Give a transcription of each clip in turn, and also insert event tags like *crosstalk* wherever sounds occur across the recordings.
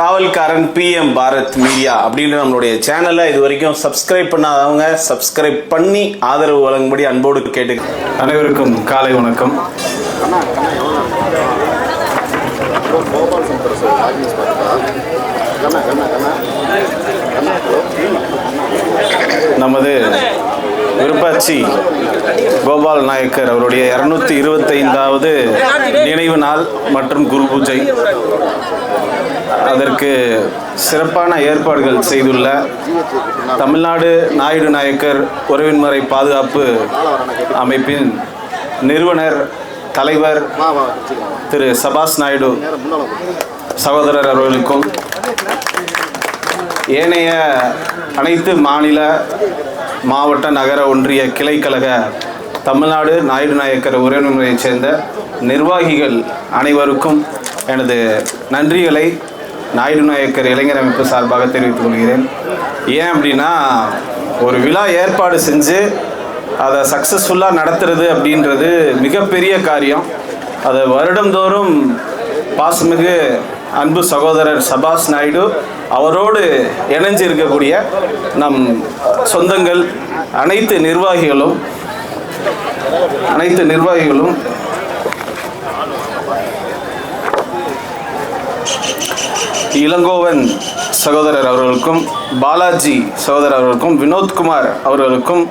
காவல்காரன் PM Bharat media அப்படின்ற நம்மளுடைய சேனலை இது வரைக்கும் சப்ஸ்கிரைப் பண்ணாதவங்க சப்ஸ்கிரைப் பண்ணி ஆதரவு வழங்கும்படி அன்போடு கேட்டு அனைவருக்கும் காலை வணக்கம். நமது விருப்பாச்சி கோபால் நாயக்கர் அவருடைய இருநூத்தி இருபத்தைந்தாவது நினைவு நாள் மற்றும் குரு பூஜை. அதற்கு சிறப்பான ஏற்பாடுகள் செய்துள்ள தமிழ்நாடு நாயுடு நாயக்கர் உறவின்முறை பாதுகாப்பு அமைப்பின் நிறுவனர் தலைவர் திரு சபாஸ் நாயுடு சகோதரர் அவர்களுக்கும் ஏனைய அனைத்து மாநில மாவட்ட நகர ஒன்றிய கிளைக்கழக தமிழ்நாடு நாயுடு நாயக்கர் உறவினரைச் சேர்ந்த நிர்வாகிகள் அனைவருக்கும் எனது நன்றிகளை நாயுடு நாயக்கர் இளைஞர் அமைப்பு சார்பாக தெரிவித்துக் கொள்கிறேன். ஏன் அப்படின்னா ஒரு விழா ஏற்பாடு செஞ்சு அதை சக்ஸஸ்ஃபுல்லாக நடத்துறது அப்படின்றது மிகப்பெரிய காரியம். அதை வருடந்தோறும் பாசமிகு அன்பு சகோதரர் சபாஸ் நாயுடு அவரோடு இணைஞ்சு இருக்கக்கூடிய நம் சொந்தங்கள் அனைத்து நிர்வாகிகளும் அனைத்து நிர்வாகிகளும். இளங்கோவன் சகோதரர் அவர்களுக்கும் பாலாஜி சகோதரர் அவர்களுக்கும் வினோத்குமார் அவர்களுக்கும்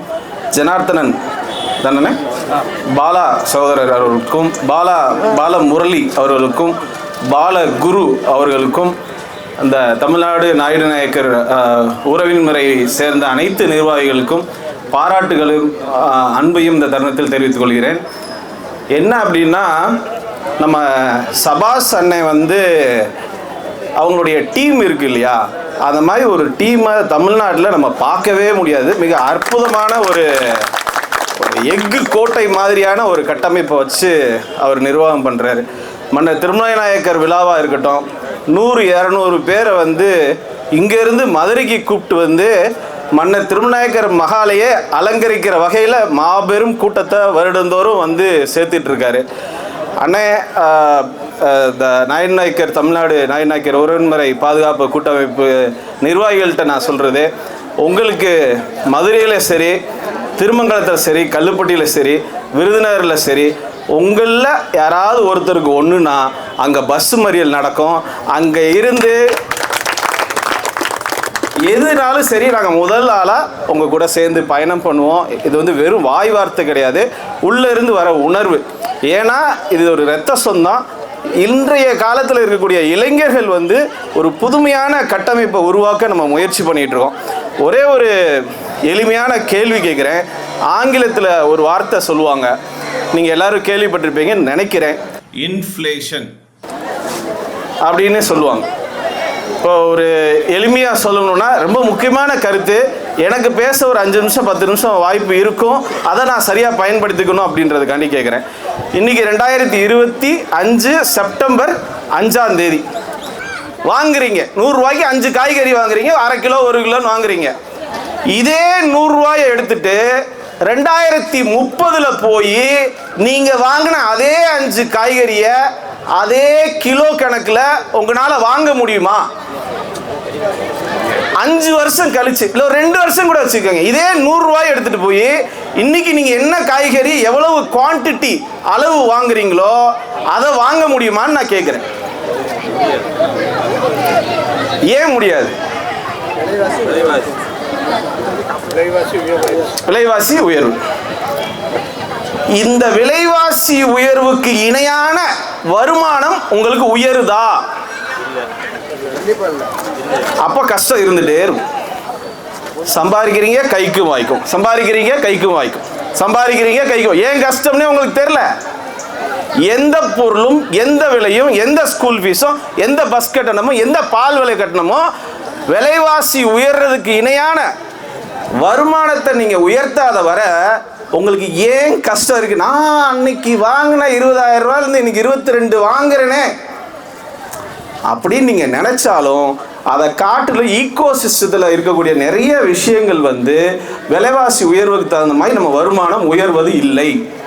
ஜனார்த்தனன் தானே பாலா சகோதரர் அவர்களுக்கும் பாலா பால முரளி அவர்களுக்கும் பால குரு அவர்களுக்கும் அந்த தமிழ்நாடு நாயுடு நாயக்கர் உறவின் முறையை சேர்ந்த அனைத்து நிர்வாகிகளுக்கும் பாராட்டுகளும் அன்பையும் இந்த தருணத்தில் தெரிவித்துக் கொள்கிறேன். என்ன அப்படின்னா நம்ம சபாஸ் அண்ணன் வந்து அவங்களுடைய டீம் இருக்கு இல்லையா? அந்த மாதிரி ஒரு டீமை தமிழ்நாட்டில் நம்ம பார்க்கவே முடியாது. மிக அற்புதமான ஒரு ஒரு எஃகு கோட்டை மாதிரியான ஒரு கட்டமைப்பை வச்சு அவர் நிர்வாகம் பண்ணுறாரு மன்னர் திருமலைநாயக்கர் விழாவாக இருக்கட்டும் நூறு இரநூறு பேரை வந்து இங்கேருந்து மதுரைக்கு கூப்பிட்டு வந்து மன்னர் திருமநாயக்கர் மகாலையே அலங்கரிக்கிற வகையில் மாபெரும் கூட்டத்தை வருடந்தோறும் வந்து சேர்த்துட்ருக்காரு அண்ணே த இந்த நாயன் நாயக்கர் தமிழ்நாடு நாயன் நாயக்கர் உறவின்முறை பாதுகாப்பு கூட்டமைப்பு நிர்வாகிகள்கிட்ட நான் சொல்கிறது உங்களுக்கு மதுரையில் சரி திருமங்கலத்தில் சரி கல்லுப்பட்டியில் சரி விருதுநகரில் சரி உங்களில் யாராவது ஒருத்தருக்கு ஒன்றுனா அங்கே பஸ் மறியல் நடக்கும். அங்கே இருந்து எதுனாலும் சரி நாங்கள் முதல் ஆளாக உங்கள் கூட சேர்ந்து பயணம் பண்ணுவோம். இது வந்து வெறும் வாய் வார்த்தை கிடையாது. உள்ளே இருந்து வர உணர்வு. ஏன்னா இது ஒரு இரத்த சொந்தம். இன்றைய காலத்தில் இருக்கக்கூடிய இளைஞர்கள் வந்து ஒரு புதுமையான கட்டமைப்பை உருவாக்க நம்ம முயற்சி பண்ணிட்டு இருக்கோம். ஒரே ஒரு எளிமையான கேள்வி கேட்குறேன் ஆங்கிலத்தில் ஒரு வார்த்தை சொல்லுவாங்க. நீங்கள் எல்லாரும் கேள்விப்பட்டிருப்பீங்கன்னு நினைக்கிறேன். இன்ஃப்ளேஷன் அப்படின்னு சொல்லுவாங்க. இப்போ ஒரு எளிமையாக சொல்லணும்னா ரொம்ப முக்கியமான கருத்து எனக்கு பேச ஒரு அஞ்சு நிமிஷம் பத்து நிமிஷம் வாய்ப்பு இருக்கும் அதை நான் சரியாக பயன்படுத்திக்கணும் அப்படின்றதுக்காண்டி கேட்குறேன் இன்றைக்கி ரெண்டாயிரத்தி இருபத்தி அஞ்சு செப்டம்பர் அஞ்சாம் தேதி. வாங்குறீங்க. நூறுரூவாய்க்கு அஞ்சு காய்கறி வாங்குறீங்க அரை கிலோ ஒரு கிலோன்னு வாங்குறீங்க. இதே நூறுரூவாயை எடுத்துட்டு ரெண்டாயிரத்தி முப்பதில் போய் நீங்கள் வாங்கின அதே அஞ்சு காய்கறியை அதே கிலோ கணக்கில் உங்களால் வாங்க முடியுமா? அஞ்சு வருஷம் கழிச்சு இல்லை ரெண்டு வருஷம் கூட வச்சுக்கோங்க. இதே நூறுரூவாய் எடுத்துகிட்டு போய் இன்னைக்கு நீங்கள் என்ன காய்கறி எவ்வளவு குவான்டிட்டி அளவு வாங்குறீங்களோ அதை வாங்க முடியுமான்னு நான் கேட்குறேன் ஏன் முடியாது? விலைவாசி உயர்வு. இந்த விலைவாசி உயர்வுக்கு இணையான வருமானம் உங்களுக்கு உயருதா? அப்போ கஷ்டம் இருந்துட்டே இருக்கும். சம்பாதிக்கிறீங்க கைக்கு வாய்க்கும். சம்பாதிக்கிறீங்க கைக்கு வாய்க்கும். சம்பாதிக்கிறீங்க கைக்கு ஏன் கஷ்டம்னே உங்களுக்கு தெரியல? எந்த பொருளும் எந்த விலையும் எந்த ஸ்கூல் ஃபீஸும் எந்த பஸ் கட்டணமும் எந்த பால் விலை கட்டணமோ விலைவாசி உயர்றதுக்கு இணையான வருமானத்தை நீங்கள் உயர்த்தாத வர உங்களுக்கு ஏன் கஷ்டம் இருக்கு? நான் அன்னைக்கு வாங்கின இருபதாயிரம் ரூபாயிலேருந்து இன்னைக்கு இருபத்தி ரெண்டு வாங்குறேனே. அப்படின்னு நீங்கள் நினச்சாலும் அதை காட்டில் ஈக்கோ சிஸ்டத்தில் இருக்கக்கூடிய நிறைய விஷயங்கள் வந்து விலைவாசி உயர்வுக்கு தகுந்த மாதிரி நம்ம வருமானம் உயர்வது இல்லை.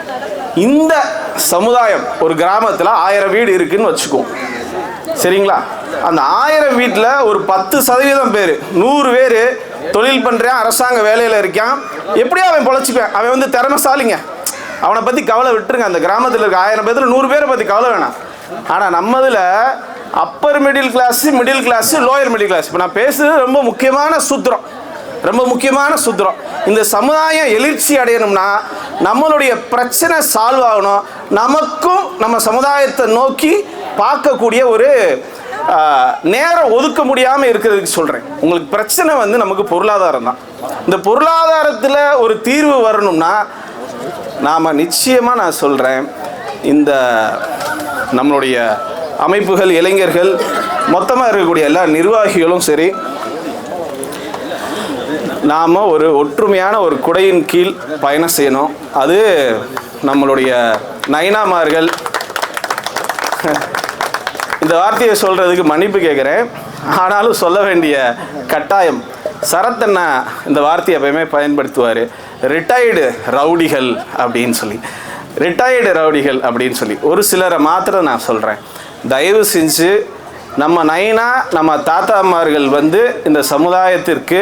இந்த சமுதாயம் ஒரு கிராமத்தில் ஆயிரம் வீடு இருக்குன்னு வச்சுக்குவோம் சரிங்களா? அந்த ஆயிரம் வீட்டில் ஒரு பத்து சதவீதம் பேர் நூறு பேர் தொழில் பண்ணுறான் அரசாங்க வேலையில் இருக்கான். எப்படியோ அவன் பொழைச்சிப்பேன். அவன் வந்து திறமைசாலிங்க. அவனை பற்றி கவலை விட்டுருங்க. அந்த கிராமத்தில் இருக்க ஆயிரம் பேர்த்தில் நூறு பேரை பற்றி கவலை வேணாம். ஆனால் நம்மதில் upper middle class middle class lower middle class இப்போ நான் பேசுறது ரொம்ப முக்கியமான சூத்திரம். ரொம்ப முக்கியமான சூத்திரம். இந்த சமுதாயம் எழுச்சி அடையணும்னா நம்மளுடைய பிரச்சனை சால்வ் ஆகணும். நமக்கும் நம்ம சமுதாயத்தை நோக்கி பார்க்கக்கூடிய ஒரு நேரம் ஒதுக்க முடியாமல் இருக்கிறதுக்கு சொல்கிறேன் உங்களுக்கு பிரச்சனை வந்து நமக்கு பொருளாதாரம் தான். இந்த பொருளாதாரத்தில் ஒரு தீர்வு வரணும்னா நாம் நிச்சயமாக நான் சொல்கிறேன் இந்த நம்மளுடைய அமைப்புகள் இளைஞர்கள் மொத்தமாக இருக்கக்கூடிய எல்லா நிர்வாகிகளும் சரி நாம் ஒரு ஒற்றுமையான ஒரு குடையின் கீழ் பயணம் செய்யணும். அது நம்மளுடைய நயனாமார்கள் இந்த வார்த்தையை சொல்கிறதுக்கு மன்னிப்பு கேட்குறேன் ஆனாலும் சொல்ல வேண்டிய கட்டாயம். சரத்தண்ணா இந்த வார்த்தையை எப்பயுமே பயன்படுத்துவார். ரிட்டையர்டு ரவுடிகள் அப்படின்னு சொல்லி. ரிட்டையர்டு ரவுடிகள் அப்படின்னு சொல்லி. ஒரு சிலரை மாத்திரம் நான் சொல்கிறேன் தயவு செஞ்சு நம்ம நைனா நம்ம தாத்தாமார்கள் வந்து இந்த சமுதாயத்திற்கு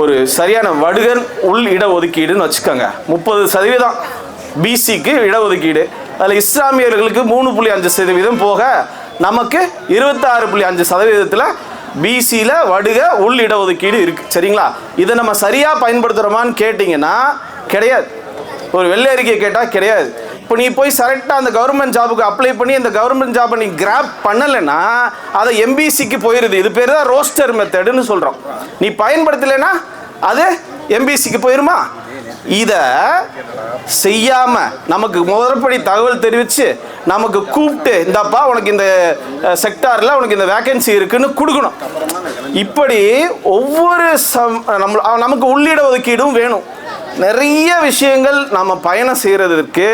ஒரு சரியான வடுகன் உள் இட ஒதுக்கீடுன்னு வச்சுக்கோங்க. முப்பது சதவீதம் பிசிக்கு இடஒதுக்கீடு. அதில் இஸ்லாமியர்களுக்கு மூணு புள்ளி அஞ்சு சதவீதம் போக நமக்கு இருபத்தாறு புள்ளி அஞ்சு சதவீதத்தில் பிசியில் வடுக உள் இடஒதுக்கீடு இருக்குது சரிங்களா? இதை நம்ம சரியாக பயன்படுத்துகிறோமான்னு கேட்டிங்கன்னா கிடையாது. ஒரு வெள்ளை அறிக்கை கேட்டால் கிடையாது. இப்போ நீ போய் செலக்டாக அந்த கவர்மெண்ட் ஜாபுக்கு அப்ளை பண்ணி அந்த கவர்மெண்ட் ஜாபை நீ கிராப் பண்ணலைன்னா அதை எம்பிசிக்கு போயிடுது இது பேர் தான் ரோஸ்டர் மெத்தடுன்னு சொல்கிறோம் நீ பயன்படுத்தலைன்னா அது எம்பிசிக்கு போயிருமா? இதை செய்யாமல் நமக்கு முதற்படி தகவல் தெரிவித்து நமக்கு கூப்பிட்டு இந்தாப்பா உனக்கு இந்த செக்டாரில் உனக்கு இந்த வேக்கன்சி இருக்குன்னு கொடுக்கணும். இப்படி ஒவ்வொரு சம் நம்ம நமக்கு உள்ளிட ஒதுக்கீடும் வேணும். நிறைய விஷயங்கள் நம்ம பயணம் செய்கிறதுக்கு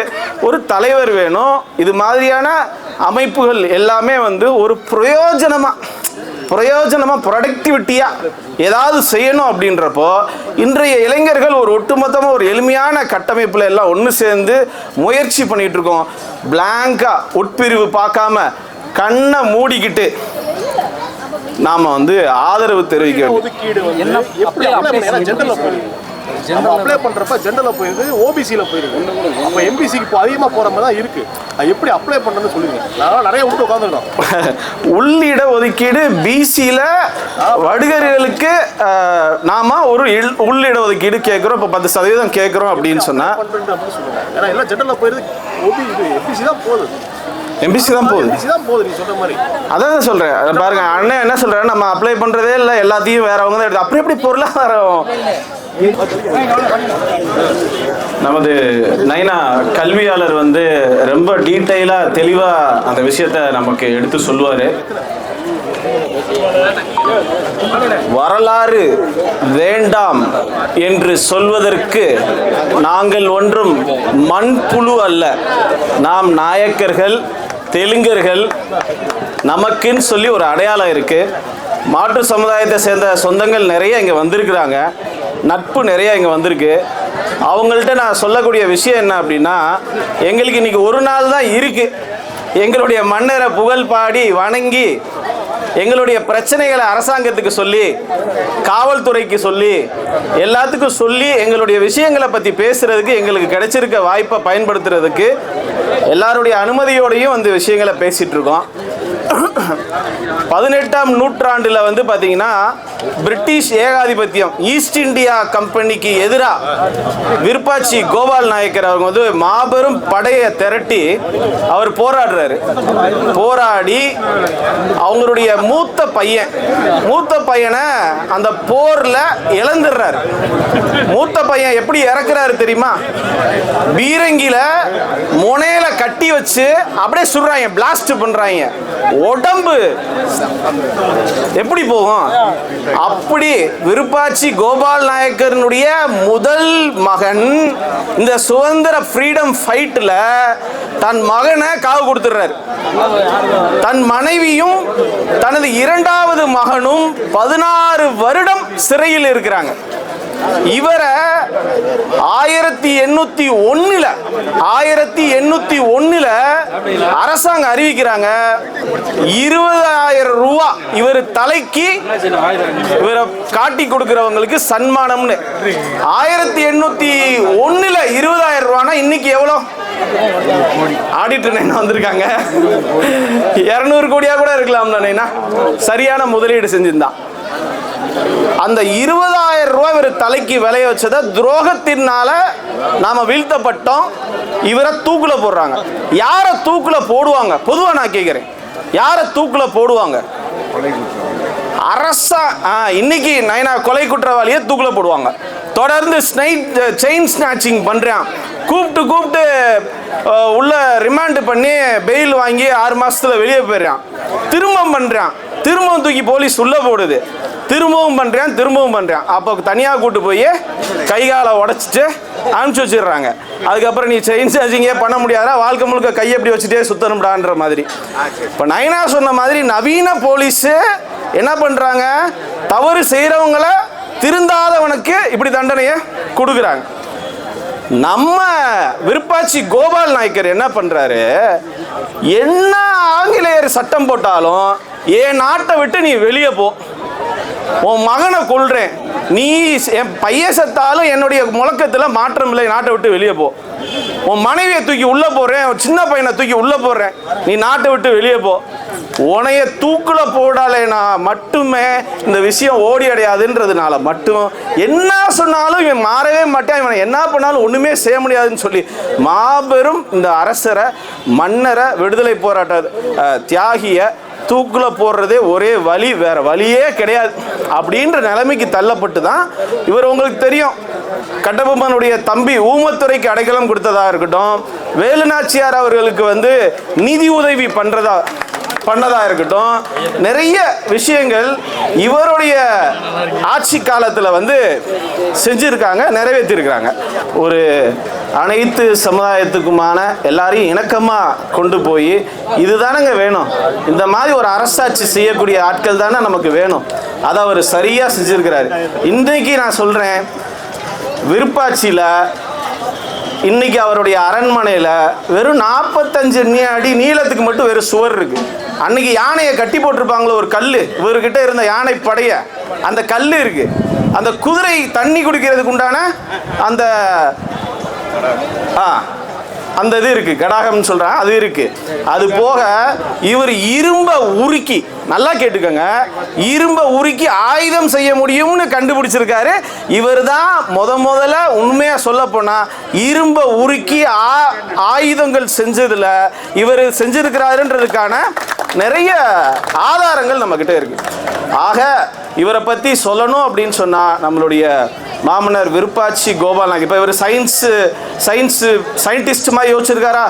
ஒரு தலைவர் வேணும். இது மாதிரியான அமைப்புகள் எல்லாமே வந்து ஒரு பிரயோஜனமாக பிரயோஜனமாக ப்ரொடக்டிவிட்டியாக ஏதாவது செய்யணும் அப்படின்றப்போ இன்றைய இளைஞர்கள் ஒரு ஒட்டுமொத்தமாக ஒரு எளிமையான கட்டமைப்பில் எல்லாம் ஒன்று சேர்ந்து முயற்சி பண்ணிட்டு இருக்கோம். பிளாங்காக உட்பிரிவு பார்க்காம கண்ணை மூடிக்கிட்டு நாம் வந்து ஆதரவு தெரிவிக்க நம்ம அப்ளை பண்றப்ப ஜென்ரல்ல போயிருக்கு ஓபிசியில் போயிருக்கு அப்போ எம்பிசிக்கு இப்போ அதிகமாக போகிற மாதிரி தான் இருக்கு. அது எப்படி அப்ளை பண்ணுறதுன்னு சொல்லுங்க. நான் நிறைய விட்டு உட்காந்துருக்கோம் *laughs* உள்ளிட ஒதுக்கீடு பிசியில் வடுகர்களுக்கு நாம ஒரு உள்ளிட ஒதுக்கீடு கேட்குறோம். இப்போ பத்து சதவீதம் கேட்குறோம் அப்படின்னு சொன்னால் ஏன்னா எல்லாம் ஜென்ரல்ல போயிருக்கு. ஓபி இது எம்பிசி தான் போகுது. எம்பிசி தான் போகுது. எம்பிசி தான் போகுது நீ சொல்ற மாதிரி. அதான் தான் சொல்கிறேன் அதை பாருங்க அண்ணன் என்ன சொல்கிறேன் நம்ம அப்ளை பண்ணுறதே இல்லை. எல்லாத்தையும் வேறவங்க தான் எடுத்து அப்படி எப்படி பொருளாதாரம்? நமது நைனா கல்வியாளர் வந்து ரொம்ப டீட்டெயிலாக தெளிவாக அந்த விஷயத்தை நமக்கு எடுத்து சொல்லுவார். வரலாறு வேண்டாம் என்று சொல்வதற்கு நாங்கள் ஒன்றும் மண்புழு அல்ல. நாம் நாயக்கர்கள் தெலுங்கர்கள் நமக்குன்னு சொல்லி ஒரு அடையாளம் இருக்குது மாற்று சமுதாயத்தை சேர்ந்த சொந்தங்கள் நிறைய இங்கே வந்திருக்கிறாங்க. நட்பு நிறையா இங்கே வந்திருக்கு. அவங்கள்ட்ட நான் சொல்லக்கூடிய விஷயம் என்ன அப்படின்னா எங்களுக்கு இன்றைக்கி ஒரு நாள் தான் இருக்குது எங்களுடைய மன்னரை புகழ் பாடி வணங்கி எங்களுடைய பிரச்சனைகளை அரசாங்கத்துக்கு சொல்லி காவல்துறைக்கு சொல்லி எல்லாத்துக்கும் சொல்லி எங்களுடைய விஷயங்களை பற்றி பேசுகிறதுக்கு எங்களுக்கு கிடைச்சிருக்க வாய்ப்பை பயன்படுத்துறதுக்கு எல்லாருடைய அனுமதியோடையும் வந்து விஷயங்களை பேசிகிட்ருக்கோம் பதினெட்டாம் நூற்றாண்டில் வந்து பார்த்தீங்கன்னா பிரிட்டிஷ் ஏகாதிபத்தியம் ஈஸ்ட் இந்தியா கம்பெனிக்கு எதிராக விருப்பாச்சி கோபால் நாயக்கர் அவங்க வந்து மாபெரும் படையை திரட்டி அவர் போராடுறாரு. போராடி அவங்களுடைய மூத்த பையன் மூத்த பையனை அந்த போரில் இழந்துடுறாரு. மூத்த பையன் எப்படி இறக்குறாரு தெரியுமா? பீரங்கியில் முனையில கட்டி வச்சு அப்படியே சுடுறாங்க பிளாஸ்ட் பண்றாங்க. உடம்பு எப்படி போகும்? அப்படி விருப்பாச்சி கோபால் நாயக்கரனுடைய முதல் மகன் இந்த சுதந்திர ஃப்ரீடம் ஃபைட்டில் தன் மகனை காவு கொடுத்துடுறாரு. தன் மனைவியும் தனது இரண்டாவது மகனும் பதினாறு வருடம் சிறையில் இருக்கிறாங்க. இவரை ஆயிரத்தி எண்ணூத்தி ஒன்னுல ஆயிரத்தி எண்ணூத்தி ஒன்னுல அரசாங்கம் அறிவிக்கிறாங்க. இருபதாயிரம் ரூபா இவர் தலைக்கு இவரை காட்டி கொடுக்கிறவங்களுக்கு சன்மானம்னு. ஆயிரத்தி எண்ணூத்தி ஒன்னுல இருபதாயிரம் ரூபானா இன்னைக்கு எவ்வளோ? ஆடிட்டர் என்ன வந்திருக்காங்க? இரநூறு கோடியா கூட இருக்கலாம் தானேண்ணா சரியான முதலீடு செஞ்சிருந்தான். அந்த இருபதாயிரம் ரூபாய் இவர் தலைக்கு விளைய வச்சதை துரோகத்தினால நாம வீழ்த்தப்பட்டோம். இவரை தூக்குல போடுறாங்க. யாரை தூக்குல போடுவாங்க? பொதுவா நான் கேட்கிறேன் யாரை தூக்குல போடுவாங்க? அரசா இன்னைக்கு நைனா கொலை குற்றவாளியை தூக்குல போடுவாங்க. தொடர்ந்து ஸ்னைட் செயின் ஸ்நாச்சிங் பண்ணுறான் கூப்பிட்டு கூப்பிட்டு உள்ள ரிமாண்டு பண்ணி பெயில் வாங்கி ஆறு மாதத்தில் வெளியே போயிடுறான். திரும்பவும் பண்ணுறான் திரும்பவும் தூக்கி போலீஸ் உள்ளே போடுது. திரும்பவும் பண்ணுறான் திரும்பவும் பண்ணுறான் அப்போ தனியாக கூட்டு போய் கை காலை அனுப்பிச்சி வச்சிடுறாங்க. அதுக்கப்புறம் நீ செயின் சார்ஜிங்கே பண்ண முடியாதா? வாழ்க்கை முழுக்க கையை எப்படி வச்சுட்டே சுத்தணும்டான்ற மாதிரி. இப்போ நைனா சொன்ன மாதிரி நவீன போலீஸு என்ன பண்ணுறாங்க தவறு செய்கிறவங்களை திருந்தாதவனுக்கு இப்படி தண்டனையை கொடுக்குறாங்க. நம்ம விருப்பாச்சி கோபால் நாயக்கர் என்ன பண்றாரு? என்ன ஆங்கிலேயர் சட்டம் போட்டாலும் என் நாட்டை விட்டு நீ வெளியே போ. உன் மகனை கொள்றேன் நீ என் பையன் செத்தாலும் என்னுடைய முழக்கத்தில் மாற்றம் இல்லை நாட்டை விட்டு வெளியே போ. உன் மனைவியை தூக்கி உள்ளே போடுறேன் உன் சின்ன பையனை தூக்கி உள்ளே போடுறேன். நீ நாட்டை விட்டு வெளியே போ. உனைய தூக்குல போடலைனா மட்டுமே இந்த விஷயம் ஓடி அடையாதுன்றதுனால மட்டும் என்ன சொன்னாலும் இவன் மாறவே மாட்டான். இவனை என்ன பண்ணாலும் ஒன்றுமே செய்ய முடியாதுன்னு சொல்லி மாபெரும் இந்த அரசரை மன்னரை விடுதலை போராட்ட தியாகியை தியாகிய தூக்குல போடுறதே ஒரே வழி வேற வழியே கிடையாது. அப்படின்ற நிலைமைக்கு தள்ளப்பட்டு தான் இவர் உங்களுக்கு தெரியும். கட்டபொம்மனுடைய தம்பி ஊமத்துறைக்கு அடைக்கலம் கொடுத்ததாக இருக்கட்டும் வேலுநாச்சியார் அவர்களுக்கு வந்து நிதி உதவி பண்ணுறதா பண்ணதாக இருக்கட்டும். நிறைய விஷயங்கள் இவருடைய ஆட்சி காலத்தில் வந்து செஞ்சுருக்காங்க நிறைவேற்றிருக்காங்க ஒரு அனைத்து சமுதாயத்துக்குமான எல்லாரையும் இணக்கமாக கொண்டு போய் இதுதானங்க வேணும். இந்த மாதிரி ஒரு அரசாட்சி செய்யக்கூடிய ஆட்கள் தானே நமக்கு வேணும். அதை அவர் சரியாக செஞ்சிருக்கிறாரு. இன்றைக்கு நான் சொல்கிறேன் விருப்பாட்சியில் இன்னைக்கு அவருடைய அரண்மனையில் வெறும் நாற்பத்தஞ்சு நீ அடி நீளத்துக்கு மட்டும் வெறும் சுவர் இருக்குது அன்னைக்கு யானையை கட்டி போட்டிருப்பாங்களோ ஒரு கல் இவர்கிட்ட இருந்த யானை படைய. அந்த கல் இருக்கு. அந்த குதிரை தண்ணி குடிக்கிறதுக்கு உண்டான அந்த ஆ அந்த இது இருக்கு கடாகம்னு சொல்றேன் அது இருக்கு. அது போக இவர் இரும்ப உருக்கி நல்லா கேட்டுக்கோங்க இரும்ப உருக்கி ஆயுதம் செய்ய முடியும்னு கண்டுபிடிச்சிருக்காரு. இவர் தான் முத முதல்ல உண்மையா சொல்ல போனா இரும்ப உருக்கி ஆ- ஆயுதங்கள் செஞ்சதுல இவர் செஞ்சிருக்கிறாருன்றதுக்கான நிறைய ஆதாரங்கள் நம்ம கிட்ட இருக்கு. ஆக இவரை பத்தி சொல்லணும் அப்படின்னு சொன்னா நம்மளுடைய மாமனார் விருப்பாச்சி கோபால்நாயக் இப்போ இவர் சயின்ஸு சயின்ஸு சயின்டிஸ்ட் மாதிரி யோசிச்சிருக்காரா?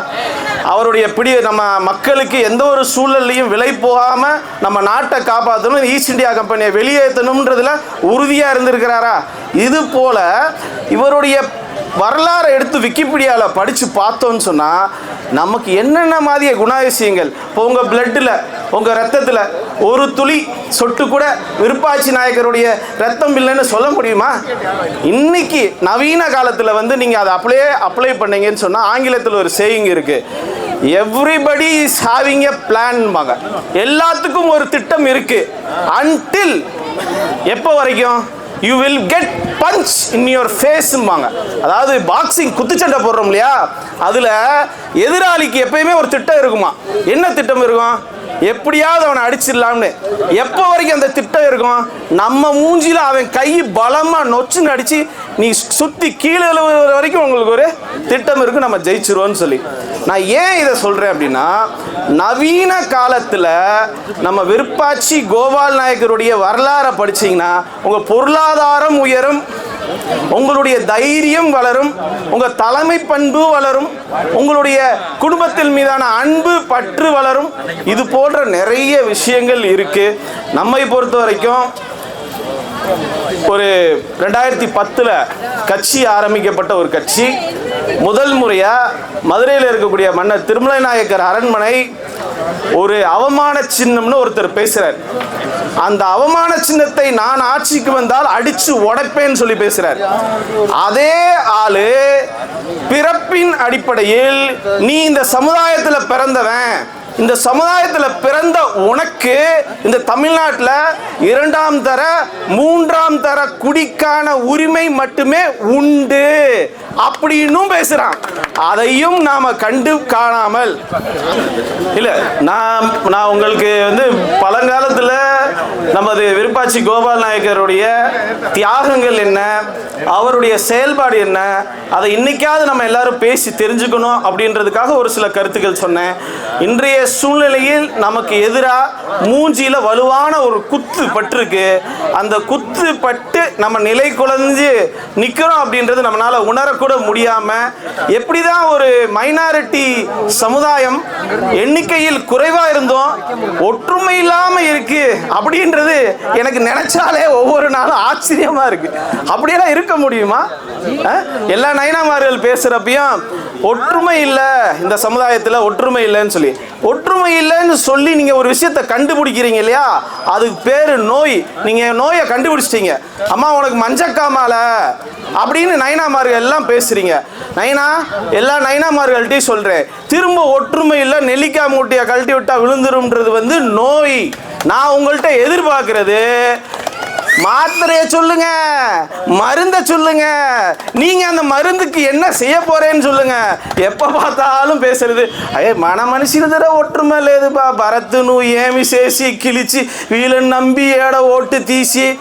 அவருடைய பிடி நம்ம மக்களுக்கு எந்த ஒரு சூழல்லையும் விலை போகாமல் நம்ம நாட்டை காப்பாற்றணும் ஈஸ்ட் இந்தியா கம்பெனியை வெளியேற்றணுன்றதுல உறுதியாக இருந்திருக்கிறாரா? இது போல இவருடைய வரலாறை எடுத்து விக்கிபீடியாவில் படித்து பார்த்தோன்னு சொன்னால் நமக்கு என்னென்ன மாதிரிய குணாதிசயங்கள்? இப்போ உங்கள் பிளட்டில் உங்கள் ரத்தத்தில் ஒரு துளி சொட்டு கூட விருப்பாட்சி நாயக்கருடைய ரத்தம் இல்லைன்னு சொல்ல முடியுமா? இன்னைக்கு நவீன காலத்தில் வந்து நீங்கள் அதை அப்படியே அப்ளை பண்ணீங்கன்னு சொன்னால் ஆங்கிலத்தில் ஒரு சேயிங் இருக்குது everybody is having a plan எல்லாத்துக்கும் ஒரு திட்டம் இருக்குது அன்டில் எப்போ வரைக்கும்? You will get punch in your ஃபேஸ்ம்பாங்க அதாவது பாக்ஸிங் குத்துச்சண்டை போடுறோம் இல்லையா? அதில் எதிராளிக்கு எப்பயுமே ஒரு திட்டம் இருக்குமா? என்ன திட்டம் இருக்கும்? எப்படியாவது அவனை அடிச்சிடலாம்னு. எப்போ வரைக்கும் அந்த திட்டம் இருக்கும்? நம்ம மூஞ்சியில் அவன் கை பலமாக நொச்சுன்னு அடித்து நீ சுற்றி கீழே விழுவுற வரைக்கும் உங்களுக்கு ஒரு திட்டம் இருக்கு நம்ம ஜெயிச்சிருவோம்னு சொல்லி. நான் ஏன் இதை சொல்கிறேன் அப்படின்னா நவீன காலத்தில் நம்ம விருப்பாச்சி கோபால் நாயக்கருடைய வரலாறை படிச்சிங்கன்னா உங்கள் பொருளாதாரம் உயரும் உங்களுடைய தைரியம் வளரும் உங்கள் தலைமை பண்பு வளரும் உங்களுடைய குடும்பத்தில் மீதான அன்பு பற்று வளரும். இது போன்ற நிறைய விஷயங்கள் இருக்கு. நம்மை பொறுத்த வரைக்கும் ஒரு ரெண்டாயிரத்தி பத்தில் கட்சி ஆரம்பிக்கப்பட்ட ஒரு கட்சி. முதல் முறையாக மதுரையில் இருக்கக்கூடிய மன்னர் திருமலை நாயக்கர் அரண்மனை ஒரு அவமான சின்னம்னு ஒருத்தர் பேசுறார். அந்த அவமான சின்னத்தை நான் ஆட்சிக்கு வந்தால் அடிச்சு உடைப்பேன்னு சொல்லி பேசுறார். அதே ஆளு பிறப்பின் அடிப்படையில் நீ இந்த சமுதாயத்துல பிறந்தவன் இந்த சமுதாயத்தில் பிறந்த உனக்கு இந்த தமிழ்நாட்டில் இரண்டாம் தர மூன்றாம் தர குடிக்கான உரிமை மட்டுமே உண்டு அப்படின்னும் பேசுகிறான் அதையும் நாம் கண்டு காணாமல். இல்லை நான் நான் உங்களுக்கு வந்து பழங்காலத்தில் நமது விருப்பாச்சி கோபால் நாயக்கருடைய தியாகங்கள் என்ன அவருடைய செயல்பாடு என்ன அதை இன்னைக்காவது நம்ம எல்லாரும் பேசி தெரிஞ்சுக்கணும் அப்படின்றதுக்காக ஒரு சில கருத்துக்கள் சொன்னேன். இன்றைய சூழ்நிலையில் நமக்கு எதிராக மூஞ்சியில் வலுவான ஒரு குத்து பட்டிருக்கு. அந்த குத்து பட்டு நம்ம நிலை குலைஞ்சு நிற்கிறோம் அப்படின்றது நம்மளால் உணரக்கூட முடியாம எப்படிதான் ஒரு மைனாரிட்டி சமுதாயம் எண்ணிக்கையில் குறைவா இருந்தோம் ஒற்றுமை இல்லாம இருக்கு அப்படின்றது எனக்கு நினைச்சாலே ஒவ்வொரு நாளும் ஆச்சரியமா இருக்கு. அப்படியெல்லாம் இருக்க முடியுமா? எல்லா நயனாமார்கள் பேசுறப்பையும் ஒற்றுமை இல்லை இந்த சமுதாயத்தில் ஒற்றுமை இல்லைன்னு சொல்லி. ஒற்றுமை இல்லைன்னு சொல்லி நீங்கள் ஒரு விஷயத்தை கண்டுபிடிக்கிறீங்க இல்லையா? அதுக்கு பேர் நோய். நீங்கள் நோயை கண்டுபிடிச்சிட்டீங்க. அம்மா உனக்கு மஞ்சக்காமால அப்படின்னு நயனாமார்கள் எல்லாம் பேசுறீங்க. நைனா எல்லா நைனாமார்கள்ட்டையும் சொல்கிறேன் திரும்ப ஒற்றுமை இல்லை நெல்லிக்காய் மூட்டையை கழட்டி விட்டா விழுந்துரும்ன்றது வந்து நோய். நான் உங்கள்கிட்ட எதிர்பார்க்கறது மாத்திரைய சொல்லுங்க மருந்த சொல்லுங்க. நீங்க அந்த மருந்துக்கு என்ன செய்ய போறேன்னு சொல்லுங்க. எப்ப பார்த்தாலும் பேசுறது. ஐயே மன மனுஷினதுல ஒற்றுமை லேதுப்பா பரத்துனு ஏமி சேசி கிழிச்சு வீலன் நம்பி ஏட ஓட்டு தீசி.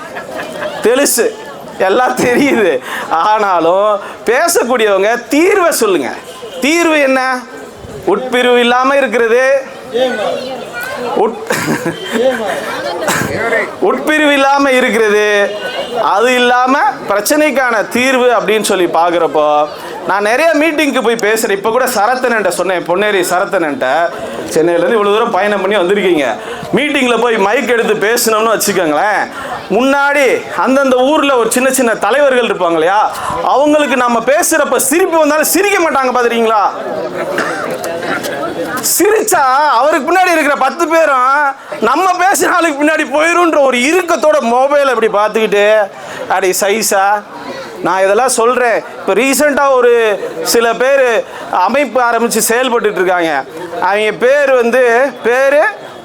தெளிசு. எல்லாம் தெரியுது. ஆனாலும் பேசக்கூடியவங்க தீர்வை சொல்லுங்க. தீர்வு என்ன? உட்பிரிவு இல்லாமல் இருக்கிறது. உட்பிரிவு இல்லாமல் இருக்கிறது. அது இல்லாமல் பிரச்சனைக்கான தீர்வு அப்படின்னு சொல்லி பார்க்குறப்போ நான் நிறைய மீட்டிங்க்கு போய் பேசுகிறேன் இப்போ கூட சரத்தனன்ட்ட சொன்னேன் பொன்னேரி சரத்தனன்ட்ட. சென்னையிலேருந்து இவ்வளோ தூரம் பயணம் பண்ணி வந்திருக்கீங்க. மீட்டிங்கில் போய் மைக் எடுத்து பேசணும்னு வச்சுக்கோங்களேன். முன்னாடி அந்தந்த ஊரில் ஒரு சின்ன சின்ன தலைவர்கள் இருப்பாங்க இல்லையா அவங்களுக்கு நம்ம பேசுகிறப்ப சிரிப்பு வந்தாலும் சிரிக்க மாட்டாங்க பார்த்துறீங்களா சிரிச்சா அவருக்கு பின்னாடி இருக்கிற பத்து பேரும் நம்ம பேசுற ஆளுக்கு பின்னாடி போயிரும்ன்ற ஒரு இறுக்கத்தோட மொபைல் அப்படி பார்த்துக்கிட்டு அடி சைஸா நான் இதெல்லாம் சொல்கிறேன் இப்போ ரீசெண்டாக ஒரு சில பேர் அமைப்பு ஆரம்பித்து செயல்பட்டுட்டு இருக்காங்க. அவங்க பேர் வந்து பேர்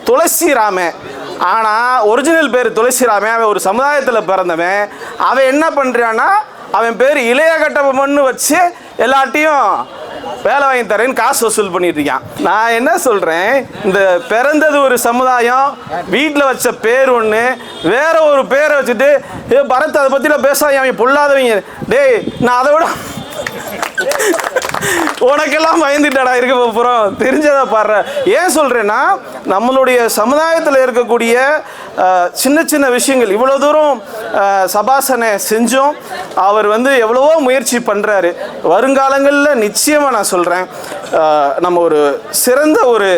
துளசிராமன். ஆனால் ஒரிஜினல் பேர் துளசி ராமே அவன் ஒரு சமுதாயத்தில் பிறந்தவன். அவன் என்ன பண்ணுறான்னா அவன் பேர் இளைய கட்டபொம்மன்னு வச்சு எல்லாட்டையும் வேலை வாங்கி தரேன்னு காசு வசூல் பண்ணிட்டு இருக்கான். நான் என்ன சொல்றேன்? இந்த பிறந்தது ஒரு சமுதாயம் வீட்டில் வச்ச பேர் ஒன்று வேற ஒரு பேரை வச்சுட்டு ஏ பரத் அதை பற்றிலாம் பேசாதீங்க அவன் பொல்லாதவங்க. டேய் நான் அதை விட உனக்கெல்லாம் பயந்துட்டடா இருக்க போகிறோம் தெரிஞ்சதை பாடுற. ஏன் சொல்கிறேன்னா நம்மளுடைய சமுதாயத்தில் இருக்கக்கூடிய சின்ன சின்ன விஷயங்கள். இவ்வளோ தூரம் சபாசனை செஞ்சும். அவர் வந்து எவ்வளவோ முயற்சி பண்ணுறாரு வருங்காலங்களில் நிச்சயமாக நான் சொல்கிறேன் நம்ம ஒரு சிறந்த ஒரு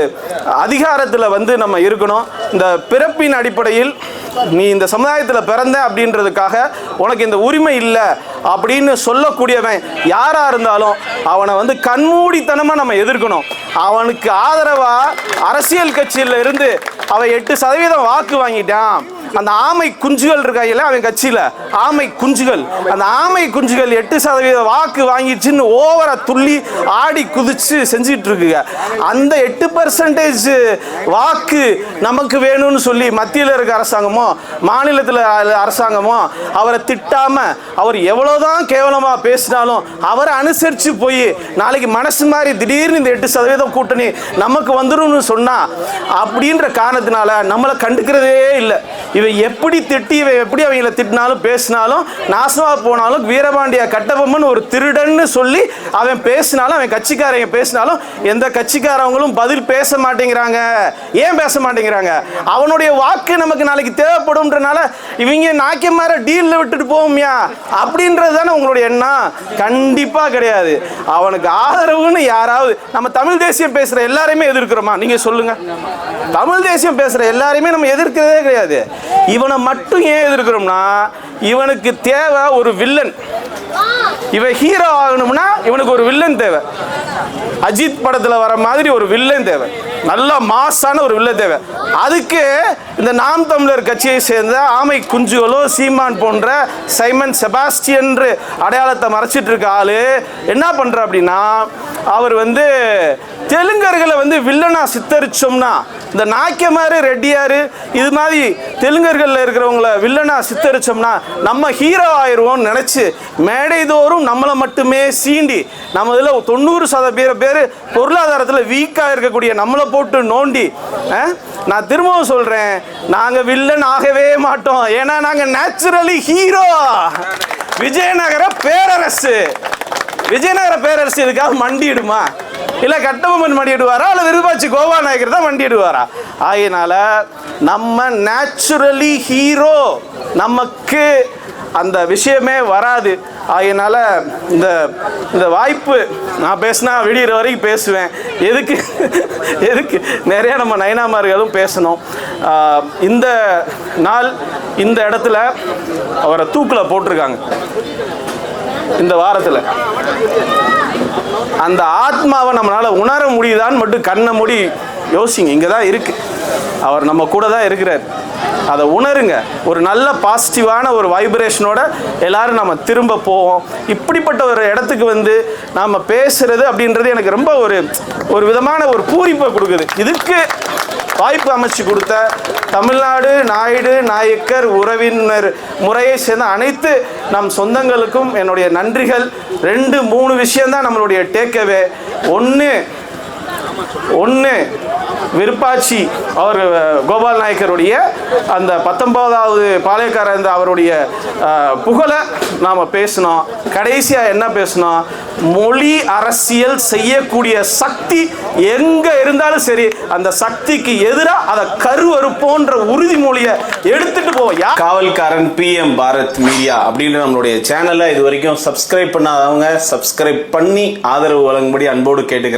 அதிகாரத்தில் வந்து நம்ம இருக்கணும். இந்த பிறப்பின் அடிப்படையில் நீ இந்த சமுதாயத்தில் பிறந்த அப்படின்றதுக்காக உனக்கு இந்த உரிமை இல்லை அப்படின்னு சொல்லக்கூடியவன் யாராக இருந்தாலும் அவனை வந்து கண்மூடித்தனமாக நம்ம எதிர்க்கணும். அவனுக்கு ஆதரவாக அரசியல் கட்சியில் இருந்து அவன் எட்டு சதவீதம் வாக்கு வாங்கிட்டான். அந்த ஆமை குஞ்சுகள் இருக்காங்கல்ல அவன் கட்சியில். ஆமை குஞ்சுகள். அந்த ஆமை குஞ்சுகள் எட்டு சதவீத வாக்கு வாங்கிச்சுன்னு ஓவரா துள்ளி ஆடி குதிச்சு செஞ்சுட்டு இருக்குங்க. அந்த எட்டு பர்சன்டேஜ் வாக்கு நமக்கு வேணும்னு சொல்லி மத்தியில் இருக்க அரசாங்கமோ மாநிலத்தில் அரசாங்கமோ அவரை திட்டாம அவர் எவ்வளோதான் கேவலமாக பேசினாலும் அவரை அனுசரித்து போய் நாளைக்கு மனசு மாதிரி திடீர்னு இந்த எட்டு சதவீதம் கூட்டணி நமக்கு வந்துரும்னு சொன்னா அப்படின்ற காரணத்தினால நம்மளை கண்டுக்கிறதே இல்லை. இவன் எப்படி திட்டி இவன் எப்படி அவங்கள திட்டினாலும் பேசினாலும் நாசமா போனாலும் வீரபாண்டிய கட்டபொம்மன் ஒரு திருடன்னு சொல்லி அவன் பேசினாலும் அவன் கட்சிக்காரங்க பேசினாலும் எந்த கட்சிக்காரவங்களும் பதில் பேச மாட்டேங்கிறாங்க. ஏன் பேச மாட்டேங்கிறாங்க? அவனுடைய வாக்கு நமக்கு நாளைக்கு தேவைப்படும்ன்றனால இவங்க நாக்கே மாற டீலில் விட்டுட்டு போவோம்யா அப்படின்றது தானே உங்களுடைய எண்ணம். கண்டிப்பாக கிடையாது. அவனுக்கு ஆதரவுன்னு யாராவது நம்ம தமிழ் தேசியம் பேசுகிற எல்லாரையுமே எதிர்க்கிறோமா? நீங்கள் சொல்லுங்கள் தமிழ் தேசியம் பேசுகிற எல்லாரையுமே நம்ம எதிர்க்கிறதே கிடையாது. இவனை மட்டும் ஏன் எதிர்க்கிறோம்னா இவனுக்கு தேவை ஒரு வில்லன் இவன் ஹீரோ ஆகணும்னா இவனுக்கு ஒரு வில்லன் தேவை. அஜித் படத்தில் வர மாதிரி ஒரு வில்லன் தேவை. நல்ல மாசான ஒரு வில்லன் தேவை. அதுக்கு இந்த நாம் தமிழர் கட்சியை சேர்ந்த ஆமை குஞ்சுகளோ சீமான் போன்ற சைமன் செபாஸ்டியன் அடையாளத்தை மறைச்சிட்டு இருக்க ஆளு என்ன பண்ற அப்படின்னா அவர் வந்து தெலுங்கர்களை வந்து வில்லனா சித்தரிச்சோம்னா இந்த நாக்கியமாரு ரெட்டியாரு இது மாதிரி தெலுங்கர்களில் இருக்கிறவங்கள வில்லனா சித்தரிச்சோம்னா நம்ம ஹீரோ ஆயிடுவோம்னு நினச்சி மேடைதோறும் நம்மளை மட்டுமே சீண்டி நம்ம இதில் தொண்ணூறு சதவீத பேர் பொருளாதாரத்தில் வீக்காக இருக்கக்கூடிய நம்மளை போட்டு நோண்டி நான் திரும்பவும் சொல்கிறேன் நாங்கள் வில்லன் ஆகவே மாட்டோம். ஏன்னா நாங்கள் நேச்சுரலி ஹீரோ விஜயநகர பேரரசு. விஜயநகர பேரரசு இதுக்காக மண்டிடுமா இல்லை கட்டபொம்மன் மண்டிடுவாரா இல்லை விருப்பாச்சி கோவா நாயகர் தான் வண்டி இடுவாரா ஆகையினால நம்ம நேச்சுரலி ஹீரோ நமக்கு அந்த விஷயமே வராது. ஆகையினால இந்த இந்த வாய்ப்பு நான் பேசினா விடிகிற வரைக்கும் பேசுவேன். எதுக்கு எதுக்கு? நிறைய நம்ம நயனாமார்களும் பேசணும். இந்த நாள் இந்த இடத்துல அவரை தூக்கில் போட்டிருக்காங்க. இந்த வாரத்தில். அந்த ஆத்மாவை நம்மளால் உணர முடியுதான்னு மட்டும் கண்ணை மூடி யோசிங்க. இங்கே தான் இருக்குது அவர் நம்ம கூட தான் இருக்கிறார். அதை உணருங்க. ஒரு நல்ல பாசிட்டிவான ஒரு வைப்ரேஷனோட எல்லாரும் நம்ம திரும்ப போவோம். இப்படிப்பட்ட ஒரு இடத்துக்கு வந்து நாம் பேசுறது அப்படின்றது எனக்கு ரொம்ப ஒரு ஒரு விதமான ஒரு பூரிப்பை கொடுக்குது. இதுக்கு வாய்ப்பு அமைச்சு கொடுத்த தமிழ்நாடு நாயுடு நாயக்கர் உறவினர் முறையை சேர்ந்த அனைத்து நம் சொந்தங்களுக்கும் என்னுடைய நன்றிகள். ரெண்டு மூணு விஷயம்தான் நம்மளுடைய டேக்அவே ஒன்று ஒன்று விருப்பாச்சி அவர் கோபால் நாயக்கருடைய அந்த பத்தொன்பதாவது பாளையக்கார இந்த அவருடைய புகழை நாம் பேசினோம். கடைசியாக என்ன பேசினோம்? மொழி அரசியல் செய்யக்கூடிய சக்தி எங்கே இருந்தாலும் சரி அந்த சக்திக்கு எதிராக அதை கருவறுப்போன்ற உறுதிமொழியை எடுத்துட்டு போவோம். யா காவல்காரன் பிஎம் பாரத் மீடியா அப்படின்ற நம்மளுடைய சேனலை இது வரைக்கும் சப்ஸ்கிரைப் பண்ணாதவங்க சப்ஸ்கிரைப் பண்ணி ஆதரவு வழங்கும்படி அன்போடு கேட்டுக்கிறேன்.